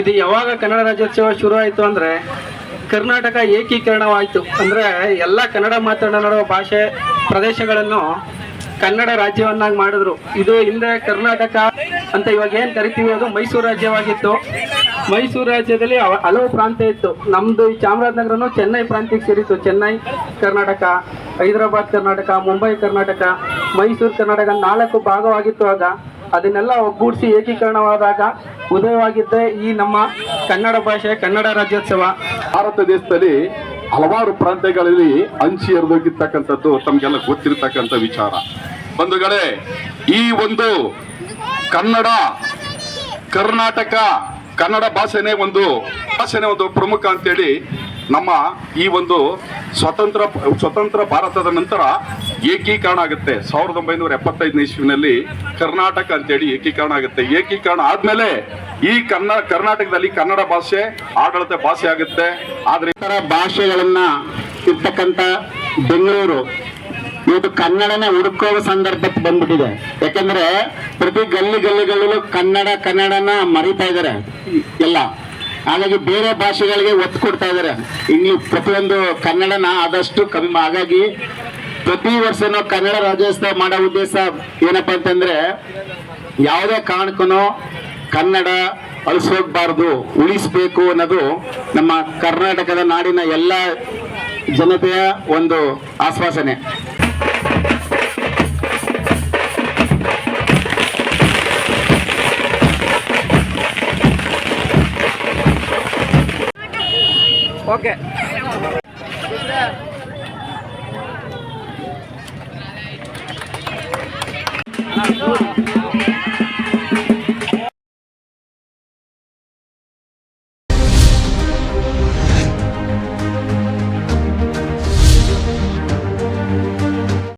ಇದು ಯಾವಾಗ ಕನ್ನಡ ರಾಜ್ಯೋತ್ಸವ ಶುರು ಆಯಿತು ಅಂದರೆ ಕರ್ನಾಟಕ ಏಕೀಕರಣವಾಯಿತು. ಅಂದರೆ ಎಲ್ಲ ಕನ್ನಡ ಮಾತನಾಡುವ ಭಾಷೆ ಪ್ರದೇಶಗಳನ್ನು ಕನ್ನಡ ರಾಜ್ಯವನ್ನಾಗಿ ಮಾಡಿದ್ರು. ಇದು ಹಿಂದೆ ಕರ್ನಾಟಕ ಅಂತ ಇವಾಗ ಏನು ಕರಿತೀವಿ ಅದು ಮೈಸೂರು ರಾಜ್ಯವಾಗಿತ್ತು. ಮೈಸೂರು ರಾಜ್ಯದಲ್ಲಿ ಹಲವು ಪ್ರಾಂತ್ಯ ಇತ್ತು. ನಮ್ಮದು ಈ ಚಾಮರಾಜನಗರನು ಚೆನ್ನೈ ಪ್ರಾಂತ್ಯಕ್ಕೆ ಸೇರಿತ್ತು. ಚೆನ್ನೈ, ಕರ್ನಾಟಕ, ಹೈದರಾಬಾದ್ ಕರ್ನಾಟಕ, ಮುಂಬೈ ಕರ್ನಾಟಕ, ಮೈಸೂರು ಕರ್ನಾಟಕ ನಾಲ್ಕು ಭಾಗವಾಗಿತ್ತು ಆಗ. ಅದನ್ನೆಲ್ಲ ಒಗ್ಗೂಡಿಸಿ ಏಕೀಕರಣವಾದಾಗ ಉದಯವಾಗಿದ್ದೇ ಈ ನಮ್ಮ ಕನ್ನಡ ಭಾಷೆ, ಕನ್ನಡ ರಾಜ್ಯೋತ್ಸವ. ಭಾರತ ದೇಶದಲ್ಲಿ ಹಲವಾರು ಪ್ರಾಂತ್ಯಗಳಲ್ಲಿ ಹಂಚಿ ಹರಿದೋಗಿರ್ತಕ್ಕಂಥದ್ದು ತಮಗೆಲ್ಲ ಗೊತ್ತಿರತಕ್ಕಂಥ ವಿಚಾರ. ಬಂಧುಗಳೇ, ಈ ಒಂದು ಕನ್ನಡ, ಕರ್ನಾಟಕ, ಕನ್ನಡ ಭಾಷೆನೇ ಒಂದು ಭಾಷೆನೇ ಒಂದು ಪ್ರಮುಖ ಅಂತೇಳಿ ನಮ್ಮ ಈ ಒಂದು ಸ್ವತಂತ್ರ ಸ್ವತಂತ್ರ ಭಾರತದ ನಂತರ ಏಕೀಕರಣ ಆಗುತ್ತೆ. ಸಾವಿರದ ಒಂಬೈನೂರ ಎಪ್ಪತ್ತೈದನೇ ಇಸ್ವಿನಲ್ಲಿ ಕರ್ನಾಟಕ ಅಂತೇಳಿ ಏಕೀಕರಣ ಆಗುತ್ತೆ. ಏಕೀಕರಣ ಆದ್ಮೇಲೆ ಈ ಕನ್ನ ಕರ್ನಾಟಕದಲ್ಲಿ ಕನ್ನಡ ಭಾಷೆ, ಆಡಳಿತ ಭಾಷೆ ಆಗುತ್ತೆ. ಆದ್ರೆ ಇತರ ಭಾಷೆಗಳನ್ನ ಇರ್ತಕ್ಕಂಥ ಬೆಂಗಳೂರು, ಇವತ್ತು ಕನ್ನಡನೇ ಹುಡುಕೋ ಸಂದರ್ಭಕ್ಕೆ ಬಂದ್ಬಿಟ್ಟಿದೆ. ಯಾಕಂದ್ರೆ ಪ್ರತಿ ಗಲ್ಲಿ ಗಲ್ಲಿಗಳಲ್ಲೂ ಕನ್ನಡ, ಕನ್ನಡನ ಮರಿತಾ ಇದ್ದಾರೆ. ಎಲ್ಲ. ಹಾಗಾಗಿ ಬೇರೆ ಭಾಷೆಗಳಿಗೆ ಒತ್ತು ಕೊಡ್ತಾ ಇದ್ದಾರೆ. ಇಂಗ್ಲಿಷ್ ಪ್ರತಿಯೊಂದು ಕನ್ನಡನ ಆದಷ್ಟು ಕಮ್ಮಿ. ಹಾಗಾಗಿ ಪ್ರತಿ ವರ್ಷನೂ ಕನ್ನಡ ರಾಜ್ಯೋತ್ಸವ ಮಾಡೋ ಉದ್ದೇಶ ಏನಪ್ಪಾ ಅಂತಂದ್ರೆ ಯಾವುದೇ ಕಾರಣಕ್ಕೂ ಕನ್ನಡ ಅಳಿಸೋಗ್ಬಾರ್ದು ಉಳಿಸ್ಬೇಕು ಅನ್ನೋದು ನಮ್ಮ ಕರ್ನಾಟಕದ ನಾಡಿನ ಎಲ್ಲ ಜನತೆಯ ಒಂದು ಆಶ್ವಾಸನೆ. Okay